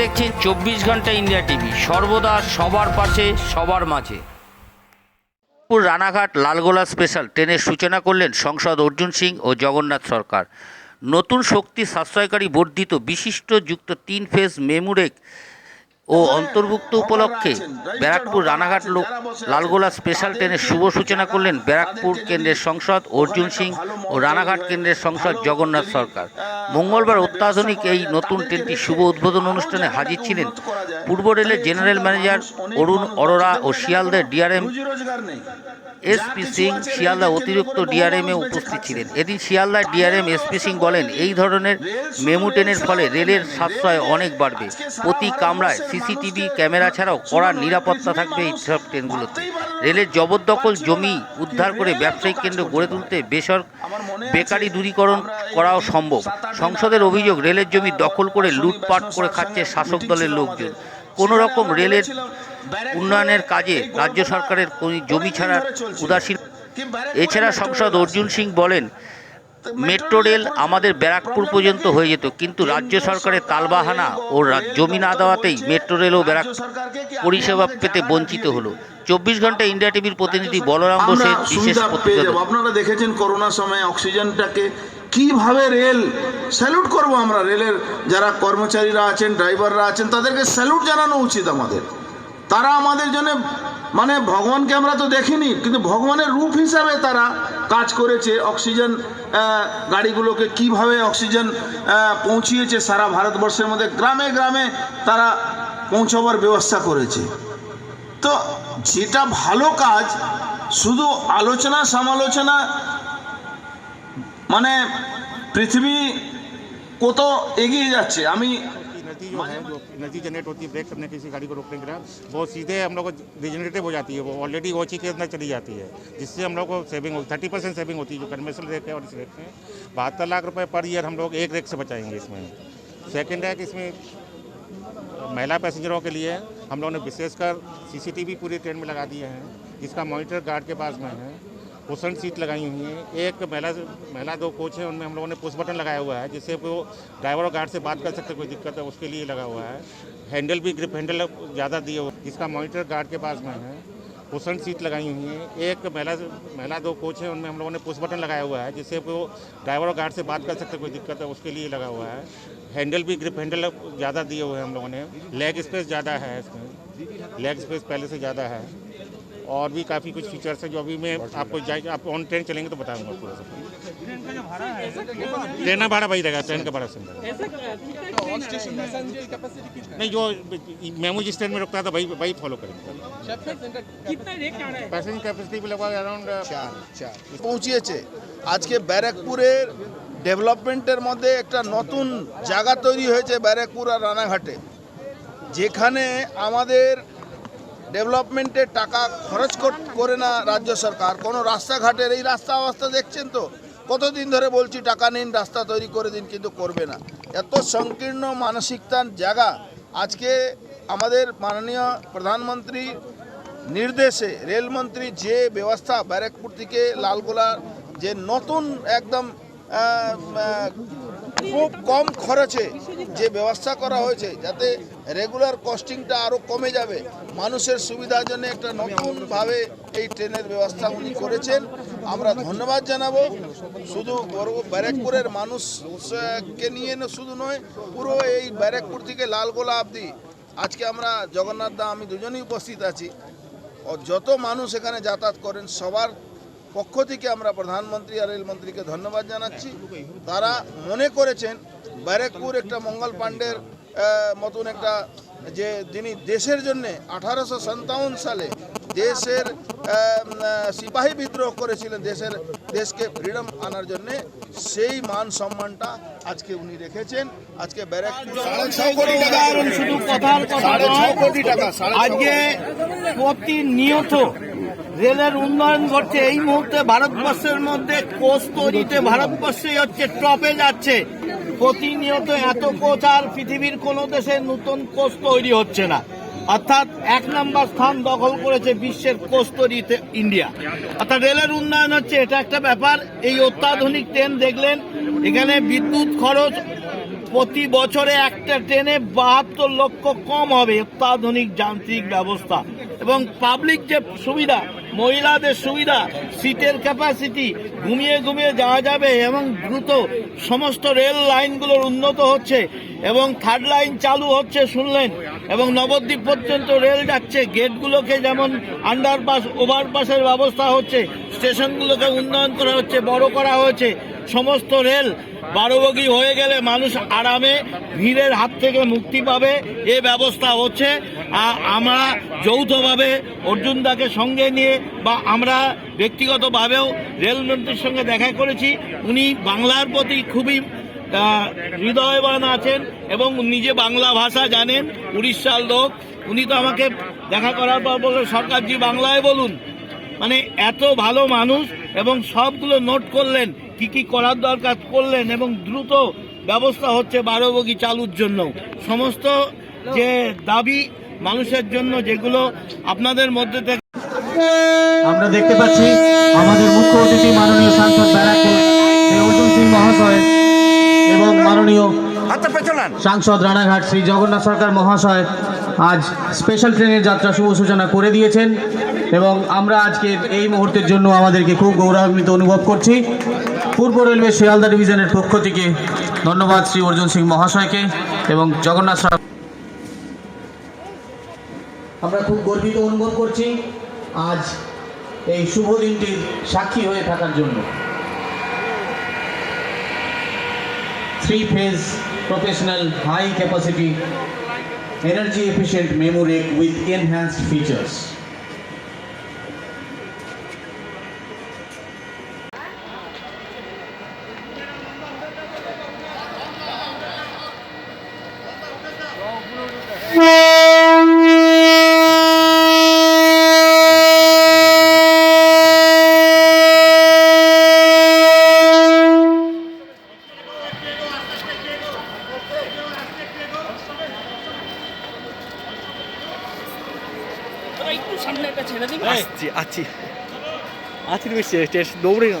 দেখছেন চব্বিশ ঘণ্টা ইন্ডিয়া টিভি। সর্বদা সবার পাশে, সবার মাঝে। রানাঘাট লালগোলা স্পেশাল ট্রেনের সূচনা করলেন সংসদ অর্জুন সিং ও জগন্নাথ সরকার। নতুন শক্তি সাশ্রয়কারী বর্ধিত বিশিষ্ট যুক্ত তিন ফেজ মেমুরেক ও অন্তর্ভুক্ত উপলক্ষে ব্যারাকপুর রানাঘাট লোক লালগোলা স্পেশাল ট্রেনের শুভ সূচনা করলেন ব্যারাকপুর কেন্দ্রের সংসদ অর্জুন সিং ও রানাঘাট কেন্দ্রের সংসদ জগন্নাথ সরকার। মঙ্গলবার অত্যাধুনিক এই নতুন ট্রেনটি শুভ উদ্বোধন অনুষ্ঠানে হাজির ছিলেন পূর্ব রেলের জেনারেল ম্যানেজার অরুণ অরোরা ও শিয়ালদের ডিআরএম এসপি সিং শিয়ালদা অতিরিক্ত ডিআরএমে উপস্থিত ছিলেন। এদিন শিয়ালদা ডিআরএম এসপি সিং বলেন, এই ধরনের মেমু ট্রেনের ফলে রেলের সাশ্রয় অনেক বাড়বে। প্রতি কামরায় সিসিটিভি ক্যামেরা ছাড়াও কড়া নিরাপত্তা থাকবে এই সব ট্রেনগুলোতে। রেলের জবরদখল জমি উদ্ধার করে ব্যবসায়িক কেন্দ্র গড়ে তুলতে বেসর বেকারি দূরীকরণ করাও সম্ভব। সংসদের অভিযোগ, রেলের জমি দখল করে লুটপাট করে খাচ্ছে শাসক দলের লোকজন। কোনো রকম রেলের উন্নয়নের কাজে রাজ্য সরকারের কোনো জমি ছাড়ার উদাসীন এছাড়া সংসদ অর্জুন সিং বলেন মেট্রো রেল আমাদের ব্যারাকপুর পর্যন্ত হয়ে যেত কিন্তু রাজ্য সরকারের তালবাহানা ও জমি না দেওয়াতেই মেট্রো রেল ও ব্যারাক পরিষেবা পেতে বঞ্চিত হলো। চব্বিশ ঘণ্টা ইন্ডিয়া টিভির প্রতিনিধি বলরাম বোসের বিশেষ প্রতিবেদন। আপনারা দেখেছেন করোনার সময় অক্সিজেনটাকে কীভাবে রেল স্যালুট করব আমরা? রেলের যারা কর্মচারীরা আছেন ড্রাইভাররা আছেন তাদেরকে স্যালুট জানানো উচিত আমাদের। তারা আমাদের জন্য মানে ভগবানকে আমরা তো দেখিনি, কিন্তু ভগবানের রূপ হিসাবে তারা কাজ করেছে, অক্সিজেন গাড়িগুলোকে কীভাবে অক্সিজেন পৌঁছিয়েছে সারা ভারতবর্ষের মধ্যে, গ্রামে গ্রামে তারা পৌঁছাবার ব্যবস্থা করেছে। তো যেটা ভালো কাজ, শুধু আলোচনা সমালোচনা মানে পৃথিবী কত এগিয়ে যাচ্ছে, আমি जो है, जो एनर्जी जनरेट होती है, ब्रेक करने किसी गाड़ी को रोकने के लिए, वो सीधे हम लोग को रिजनरेटिव हो जाती है, वो ऑलरेडी वो चीज़ के अंदर चली जाती है, जिससे हम लोग को सेविंग होती थर्टी परसेंट सेविंग होती है, जो कन्वेंशनल रेट है और इस रेट में बहत्तर लाख रुपये पर ईयर हम लोग एक रेक से बचाएँगे इसमें। सेकेंड है कि इसमें महिला पैसेंजरों के लिए हम लोगों ने विशेषकर सीसीटीवी पूरी ट्रेन में लगा दिए हैं, जिसका मॉनिटर गार्ड के पास में है पोषण सीट लगाई हुई है। एक महिला महिला दो कोच है, उनमें हम लोगों ने पुश बटन लगाया हुआ है, जिससे वो ड्राइवर और गार्ड से बात कर सकते कोई दिक्कत है, उसके लिए लगा हुआ है। हैंडल भी ग्रिप हैंडल ज़्यादा दिए हुए जिसका मॉनिटर गार्ड के पास में है। पोषण सीट लगाई हुई है। एक महिला महिला दो कोच है, उनमें हम लोगों ने पुश बटन लगाया हुआ है, जिससे वो ड्राइवर और गार्ड से बात कर सकते कोई दिक्कत है, उसके लिए लगा हुआ है। हैंडल भी ग्रिप हैंडल ज़्यादा दिए हुए हैं हम लोगों ने। लेग स्पेस ज़्यादा है इसमें। लेग स्पेस पहले से ज़्यादा है। और भी काफ़ी कुछ फीचर्स हैं जो अभी मैं आपको जाए आप ऑन ट्रेन चलेंगे तो बताऊंगा पूरा सब ट्रेन का भाड़ा वही रहेगा ट्रेन का भाड़ा सेम रहेगा नहीं जो मेमू जिस ट्रेन में रुकता था वही वही फॉलो करेंगे कितना रेट आ रहा है पैसेंजर कैपेसिटी भी लगभग अराउंड পৌঁছিয়েছে আজকে ব্যারাকপুরের ডেভেলপমেন্টের মধ্যে একটা নতুন জায়গা তৈরি হয়েছে ব্যারাকপুর আর রানাঘাটে যেখানে আমাদের ডেভেলপমেন্টের টাকা খরচ করে না রাজ্য সরকার। কোনো রাস্তাঘাটের এই রাস্তা অবস্থা দেখছেন তো? কতদিন ধরে বলছি, টাকা নিন, রাস্তা তৈরি করে দিন, কিন্তু করবে না। এত সংকীর্ণ মানসিকতার জায়গা। আজকে আমাদের মাননীয় প্রধানমন্ত্রী নির্দেশে রেলমন্ত্রী যে ব্যবস্থা ব্যারাকপুর থেকে লালগোলার যে নতুন একদম খুব কম খরচে যে ব্যবস্থা করা হয়েছে, যাতে রেগুলার কস্টিংটা আরও কমে যাবে। মানুষের সুবিধার জন্য একটা নতুনভাবে এই ট্রেনের ব্যবস্থা উনি করেছেন। আমরা ধন্যবাদ জানাব। শুধু ব্যারাকপুরের মানুষকে নিয়ে না, শুধু নয়, পুরো এই ব্যারাকপুর থেকে লালগোলা অবধি। আজকে আমরা জগন্নাথ দা, আমি দুজনেই উপস্থিত আছি। ও যত মানুষ এখানে যাতায়াত করেন, সবার পক্ষ থেকে আমরা প্রধানমন্ত্রী আর রেলমন্ত্রীকে ধন্যবাদ জানাচ্ছি। তারা মনে করেছেন, ব্যারাকপুর একটা মঙ্গল পাণ্ডের মতন একটা যে যিনি দেশের জন্য আঠারোশো সাতাউন সালে দেশের সিপাহী বিদ্রোহ করেছিলেন দেশের দেশকে ফ্রিডম আনার জন্য সেই মান সম্মানটা আজকে উনি রেখেছেন। আজকে আজকে প্রতিনিয়ত রেলের উন্নয়ন ঘটছে। এই মুহূর্তে ভারতবর্ষের মধ্যে কোচ তৈরিতে ভারতবর্ষই হচ্ছে টপে যাচ্ছে। প্রতিনিয়ত এত কোচ আর পৃথিবীর কোনো দেশে নতুন কোচ তৈরি হচ্ছে না। অর্থাৎ এক নম্বর স্থান দখল করেছে বিশ্বের কোচ তৈরিতে ইন্ডিয়া। অর্থাৎ রেলের উন্নয়ন হচ্ছে, এটা একটা ব্যাপার। এই অত্যাধুনিক ট্রেন দেখলেন এখানে বিদ্যুৎ খরচ প্রতি বছরে একটা ট্রেনে বাহাত্তর লক্ষ কম হবে, অত্যাধুনিক যান্ত্রিক ব্যবস্থা। এবং পাবলিক যে সুবিধা, মহিলাদের সুবিধা সিটের ক্যাপাসিটি ঘুমিয়ে ঘুমিয়ে যাওয়া যাবে এবং দ্রুত সমস্ত রেল লাইনগুলোর উন্নত হচ্ছে এবং থার্ড লাইন চালু হচ্ছে শুনলেন এবং নবদ্বীপ পর্যন্ত রেল যাচ্ছে। গেটগুলোকে যেমন আন্ডারপাস ওভারপাসের ব্যবস্থা হচ্ছে স্টেশনগুলোকে উন্নয়ন করা হচ্ছে, বড় করা হয়েছে। সমস্ত রেল বারো বগি হয়ে গেলে মানুষ আরামে ভিড়ের হাত থেকে মুক্তি পাবে, এ ব্যবস্থা হচ্ছে। আর আমরা যৌথভাবে অর্জুনদাকে সঙ্গে নিয়ে বা আমরা ব্যক্তিগতভাবেও রেলমন্ত্রীর সঙ্গে দেখা করেছি। উনি বাংলার প্রতি খুবই হৃদয়বান আছেন এবং নিজে বাংলা ভাষা জানেন, উড়িষ্যার লোক, উনি তো আমাকে দেখা করার পর বললেন, সরকারজি, বাংলায় বলুন। মানে এত ভালো মানুষ এবং সবগুলো নোট করলেন। কি কি করার দরকার করলেন এবং দ্রুত ব্যবস্থা হচ্ছে বারো বগি চালুর জন্য। সমস্ত যে দাবি মানুষের জন্য যেগুলো আপনাদের মধ্যে থেকে আমরা দেখতে পাচ্ছি আমাদের মুখ্য অতিথি মাননীয় সাংসদ ব্যারাকপুর শ্রী অর্জুন সিং মহাশয় এবং মাননীয় সাংসদ রানাঘাট শ্রী জগন্নাথ সরকার মহাশয় আজ স্পেশাল ট্রেনের যাত্রা শুভ সূচনা করে দিয়েছেন এবং আমরা আজকে এই মুহূর্তের জন্য আমাদেরকে খুব গৌরবান্বিত অনুভব করছি। পূর্ব রেলওয়ে শিয়ালদা ডিভিশনের পক্ষ থেকে ধন্যবাদ শ্রী অর্জুন সিং মহাশয়কে এবং জগন্নাথ আমরা খুব গর্বিত অনুভব করছি আজ এই শুভ দিনটির সাক্ষী হয়ে থাকার জন্য। Three phase professional high capacity energy efficient memory with enhanced features আসছি আছি আছি। তুমি দৌড়ে না।